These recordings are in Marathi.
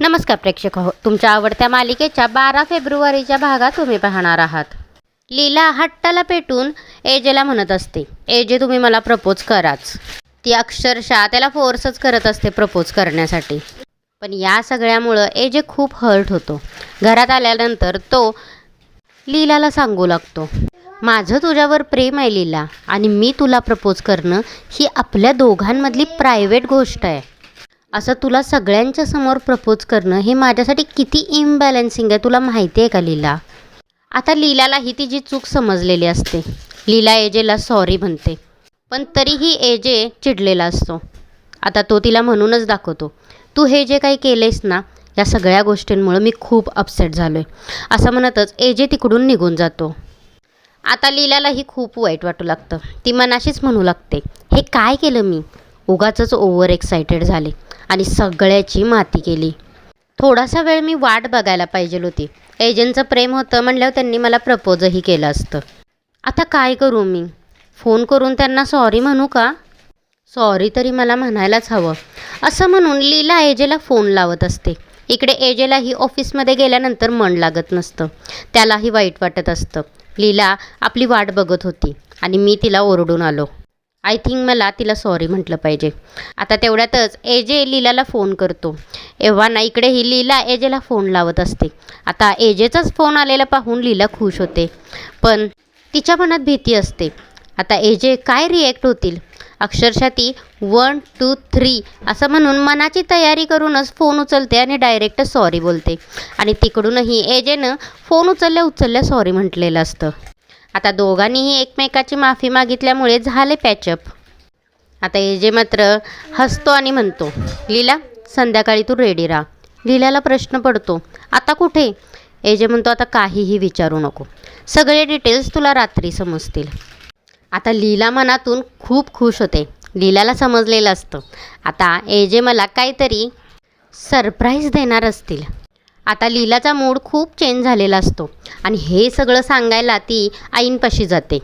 नमस्कार प्रेक्षक हो तुमच्या आवडत्या मालिकेच्या बारा फेब्रुवारीच्या भागात तुम्ही पाहणार आहात. लीला हट्टाला पेटून एजेला म्हणत असते एजे तुम्ही मला प्रपोज कराच. ती अक्षरशः त्याला फोर्सच करत असते प्रपोज करण्यासाठी. पण या सगळ्यामुळं एजे खूप हर्ट होतो. घरात आल्यानंतर तो लीलाला सांगू लागतो माझं तुझ्यावर प्रेम आहे लीला आणि मी तुला प्रपोज करणं ही आपल्या दोघांमधली प्रायव्हेट गोष्ट आहे. असं तुला सगळ्यांच्या समोर प्रपोज करणं हे माझ्यासाठी किती इम्बॅलन्सिंग आहे तुला माहिती आहे का लीला? आता लीलाला ही तिची चूक समजलेली असते. लीला एजेला सॉरी म्हणते. पण तरीही एजे चिडलेला असतो. आता तो तिला म्हणूनच दाखवतो. तू हे जे काही केलेस ना या सगळ्या गोष्टींमुळं मी खूप अपसेट झालो आहे असं म्हणतच एजे तिकडून निघून जातो. आता लीलालाही खूप वाईट वाटू लागतं. ती मनाशीच म्हणू लागते हे काय केलं मी? उगाचंच ओव्हर एक्सायटेड झाले. आणि सगळ्याची माती केली. थोडासा वेळ मी वाट बघायला पाहिजे होती. एजंटचं प्रेम होतं म्हणल्यावर त्यांनी मला प्रपोजही केलं असतं. आता काय करू मी? फोन करून त्यांना सॉरी म्हणू का? सॉरी तरी मला म्हणायलाच हवं. असं म्हणून लीला एजेला फोन लावत असते. इकडे एजेलाही ऑफिसमध्ये गेल्यानंतर मन लागत नसतं. त्यालाही वाईट वाटत असतं. लीला आपली वाट बघत होती आणि मी तिला ओरडून आलो. आय थिंक मला तिला सॉरी म्हटलं पाहिजे. आता तेवढ्यातच एजे लीलाला फोन करतो. एव्हा ना इकडे ही लीला एजेला फोन लावत असते. आता एजेचाच फोन आलेला पाहून लीला खुश होते. पण तिच्या मनात भीती असते. आता एजे काय रिॲक्ट होतील? अक्षरशः ती वन टू थ्री असं म्हणून मनाची तयारी करूनच फोन उचलते आणि डायरेक्ट सॉरी बोलते. आणि तिकडूनही एजेनं फोन उचलल्या उचलल्या सॉरी म्हटलेलं असतं. आता दोघांनीही एकमेकाची माफी मागितल्यामुळे झाले पॅचअप. आता एजे मात्र हसतो आणि म्हणतो. लीला संध्याकाळी तू रेडी राहा. लीलाला प्रश्न पडतो आता कुठे? एजे म्हणतो आता काहीही विचारू नको. सगळे डिटेल्स तुला रात्री समजतील. आता लीला मनातून खूप खुश होते. लीलाला समजलेलं असतं. आता एजे मला काहीतरी सरप्राईज देणार असतील. आता लीलाचा मूड खूप चेंज झालेला असतो. आणि हे सगळं सांगायला ती आईंपाशी जाते.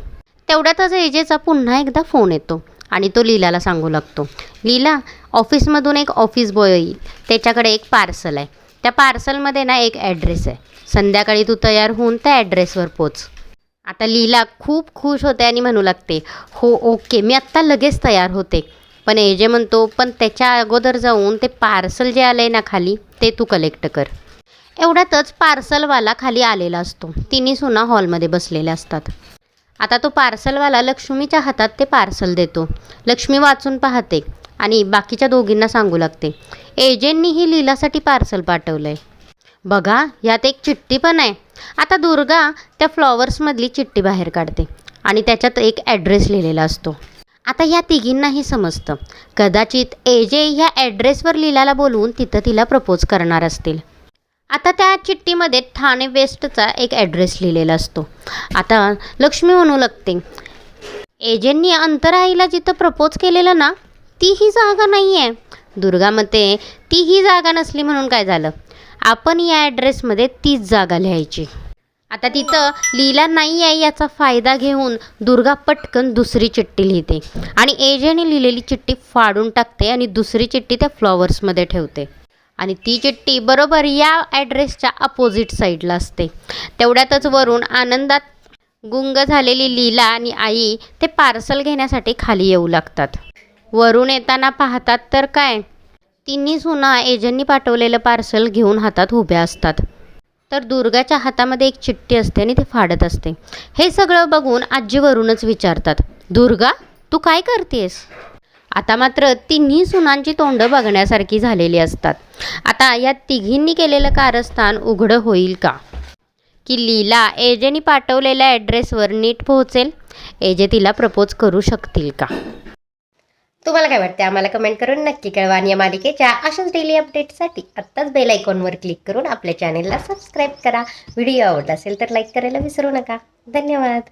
तेवढ्यातच एजेचा पुन्हा एकदा फोन येतो आणि तो लीलाला सांगू लागतो. लीला ऑफिसमधून एक ऑफिस बॉय येईल. त्याच्याकडे एक पार्सल आहे. त्या पार्सलमध्ये ना एक ॲड्रेस आहे. संध्याकाळी तू तयार होऊन त्या ॲड्रेसवर पोच. आता लीला खूप खुश होते आणि म्हणू लागते हो ओके मी आत्ता लगेच तयार होते. पण एजे म्हणतो पण त्याच्या अगोदर जाऊन ते पार्सल जे आलं आहे ना खाली ते तू कलेक्ट कर. एवढ्यातच पार्सलवाला खाली आलेला असतो. तिन्ही सुना हॉलमध्ये बसलेल्या असतात. आता तो पार्सलवाला लक्ष्मीच्या हातात ते पार्सल देतो. लक्ष्मी वाचून पाहते आणि बाकीच्या दोघींना सांगू लागते एजेंटनीही लीलासाठी पार्सल पाठवलं आहे बघा यात एक चिठ्ठी पण आहे. आता दुर्गा त्या फ्लॉवर्समधली चिठ्ठी बाहेर काढते आणि त्याच्यात एक ॲड्रेस लिहिलेला असतो. आता या तिघींनाही समजतं. कदाचित एजे ह्या ॲड्रेसवर लीलाला बोलवून तिथं तिला प्रपोज करणार असतील. आता त्या चिठ्ठीमध्ये ठाणे वेस्टचा एक ॲड्रेस लिहिलेला असतो. आता लक्ष्मी म्हणू लागते एजेंनी अंतराईला जिथं प्रपोज केलेलं ना ती ही जागा नाही आहे दुर्गा मते ती ही जागा नसली म्हणून काय झालं? आपण या ॲड्रेसमध्ये तीच जागा लिहायची. आता तिथं लिहिला नाही आहे याचा फायदा घेऊन दुर्गा पटकन दुसरी चिठ्ठी लिहिते आणि एजेने लिहिलेली चिठ्ठी फाडून टाकते आणि दुसरी चिठ्ठी त्या फ्लॉवर्समध्ये ठेवते. आणि ती चिठ्ठी बरोबर या ॲड्रेसच्या अपोजिट साईडला असते. तेवढ्यातच वरून आनंदात गुंग झालेली लीला आणि आई ते पार्सल घेण्यासाठी खाली येऊ लागतात. वरून येताना पाहतात तर काय? तिन्ही सुना एजंनी पाठवलेलं पार्सल घेऊन हातात उभ्या असतात. तर दुर्गाच्या हातामध्ये एक चिठ्ठी असते आणि ते फाडत असते. हे सगळं बघून आजीवरूनच विचारतात दुर्गा तू काय करतेस? आता मात्र तिन्ही सुनांची तोंडं बघण्यासारखी झालेली असतात. आता या तिघींनी केलेलं कारस्थान उघडं होईल का? की लीला एजेनी पाठवलेल्या ॲड्रेसवर नीट पोहोचेल? एजे तिला प्रपोज करू शकतील का? तुम्हाला काय वाटते आम्हाला कमेंट करून नक्की कळवा आणि या मालिकेच्या अशाच डेली अपडेटसाठी आत्ताच बेल आयकॉनवर क्लिक करून आपल्या चॅनेलला सबस्क्राईब करा. व्हिडिओ आवडला असेल तर लाईक करायला विसरू नका. धन्यवाद.